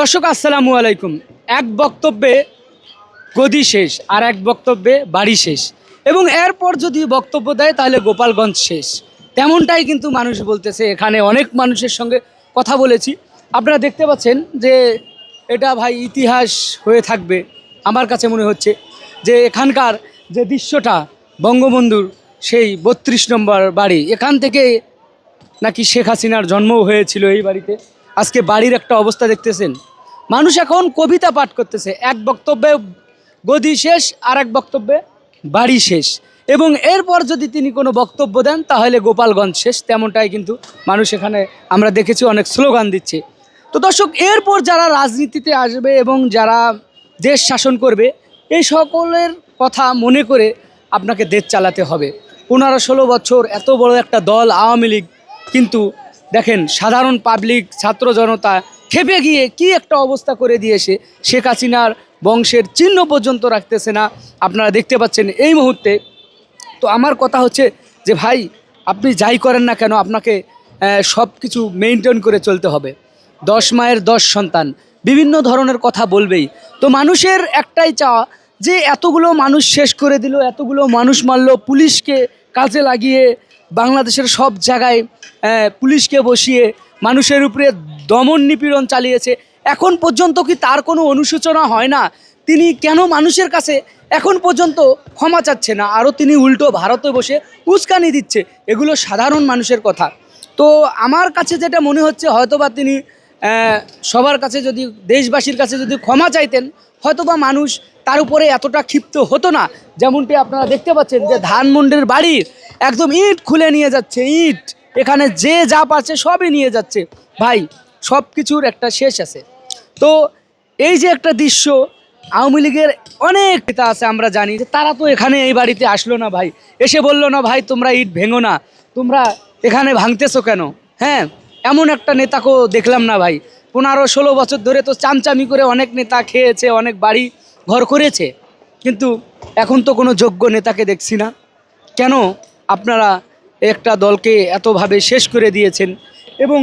দর্শক, আসসালামু আলাইকুম। এক বক্তব্যে গদি শেষ, আর এক বক্তব্যে বাড়ি শেষ। এবং এরপর যদি বক্তব্য দেয়, তাহলে গোপালগঞ্জ শেষ। তেমনটাই কিন্তু মানুষ বলতেছে, এখানে অনেক মানুষের সঙ্গে কথা বলেছি। আপনারা দেখতে পাচ্ছেন যে এটা ভাই ইতিহাস হয়ে থাকবে। আমার কাছে মনে হচ্ছে যে এখানকার যে দৃশ্যটা, বঙ্গবন্ধুর সেই বত্রিশ নম্বর বাড়ি, এখান থেকে নাকি শেখ হাসিনার জন্মও হয়েছিল এই বাড়িতে। আজকে বাড়ির একটা অবস্থা দেখতেছেন। মানুষ এখন কবিতা পাঠ করতেছে। এক বক্তব্যে গদি শেষ আর এক বক্তব্যে বাড়ি শেষ। এবং এরপর যদি তিনি কোনো বক্তব্য দেন, তাহলে গোপালগঞ্জ শেষ। তেমনটাই কিন্তু মানুষ এখানে আমরা দেখেছি অনেক স্লোগান দিচ্ছে। তো দর্শক, এরপর যারা রাজনীতিতে আসবে এবং যারা দেশ শাসন করবে, এই সকলের কথা মনে করে আপনাকে দেশ চালাতে হবে। পনেরো ষোলো বছর এত বড় একটা দল আওয়ামী লীগ, কিন্তু দেখেন সাধারণ পাবলিক ছাত্র জনতা খেপে গিয়ে কি একটা অবস্থা করে দিয়েছে, শেখ হাসিনার বংশের চিহ্ন পর্যন্ত রাখতেছে না। আপনারা দেখতে পাচ্ছেন এই মুহূর্তে। তো আমার কথা হচ্ছে যে ভাই, আপনি যাই করেন না কেন, আপনাকে সব কিছু মেনটেন করে চলতে হবে। দশ মায়ের দশ সন্তান, বিভিন্ন ধরনের কথা বলবেই। তো মানুষের একটাই চাওয়া যে এতগুলো মানুষ শেষ করে দিল, এতগুলো মানুষ মারল, পুলিশকে কাজে লাগিয়ে বাংলাদেশের সব জায়গায় পুলিশকে বসিয়ে মানুষের উপরে দমন নিপীড়ন চালিয়েছে। এখন পর্যন্ত কি তার কোনো অনুশোচনা হয় না? তিনি কেন মানুষের কাছে এখন পর্যন্ত ক্ষমা চাচ্ছে না? আরও তিনি উল্টো ভারতে বসে উস্কানি দিচ্ছে। এগুলো সাধারণ মানুষের কথা। তো আমার কাছে যেটা মনে হচ্ছে, হয়তোবা তিনি সবার কাছে যদি, দেশবাসীর কাছে যদি ক্ষমা চাইতেন, হয়তোবা মানুষ তার উপরে এতটা ক্ষিপ্ত হতো না। যেমনটি আপনারা দেখতে পাচ্ছেন যে ধানমন্ডির বাড়ির একদম ইট খুলে নিয়ে যাচ্ছে, ইট। এখানে যে যা পাচ্ছে সবই নিয়ে যাচ্ছে। ভাই সব কিছুর একটা শেষ আছে। তো এই যে একটা দৃশ্য, আওয়ামী লীগের অনেক নেতা আছে আমরা জানি, যে তারা তো এখানে এই বাড়িতে আসলো না ভাই। এসে বলল, না ভাই, তোমরা ইট ভেঙো না। তোমরা এখানে ভাঙতেছো কেন? হ্যাঁ এমন একটা নেতাকেও দেখলাম না ভাই। পনেরো ষোলো বছর ধরে তো চামচামি করে অনেক নেতা খেয়েছে, অনেক বাড়ি ঘর করেছে। কিন্তু এখন তো কোনো যোগ্য নেতাকে দেখছি না। কেন? আপনারা একটা দলকে এতভাবে শেষ করে দিয়েছেন এবং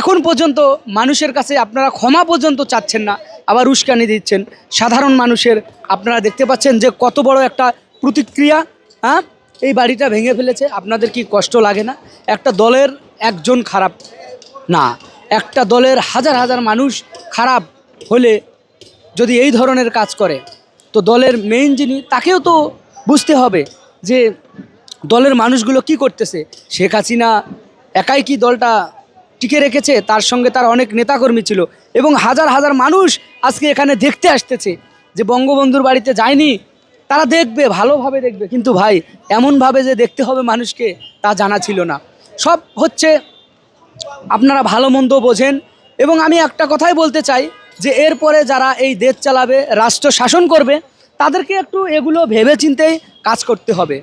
এখন পর্যন্ত মানুষের কাছে আপনারা ক্ষমা পর্যন্ত চাচ্ছেন না, আবার উস্কানি দিচ্ছেন। সাধারণ মানুষের আপনারা দেখতে পাচ্ছেন যে কত বড় একটা প্রতিক্রিয়া হ্যাঁ? এই বাড়িটা ভেঙে ফেলেছে, আপনাদের কি কষ্ট লাগে না? একটা দলের একজন খারাপ না, একটা দলের হাজার হাজার মানুষ খারাপ হলে যদি এই ধরনের কাজ করে, তো দলের মেইন যিনি, তাকেও তো বুঝতে হবে যে দলের মানুষগুলো কি করতেছে? শেখ হাসিনা একাই কি দলটা টিকে রেখেছে? তার সঙ্গে তার অনেক নেতাকর্মী ছিল এবং হাজার হাজার মানুষ আজকে এখানে দেখতে আসতেছে যে বঙ্গবন্ধুর বাড়িতে যায়নি। তারা দেখবে, ভালোভাবে দেখবে। কিন্তু ভাই, এমনভাবে যে দেখতে হবে মানুষকে, তা জানা ছিল না। সব হচ্ছে আপনারা ভালো মন্দ বোঝেন। এবং আমি একটা কথাই বলতে চাই যে, এরপরে যারা এই দেশ চালাবে, রাষ্ট্র শাসন করবে, তাদেরকে একটু এগুলো ভেবে চিন্তেই কাজ করতে হবে।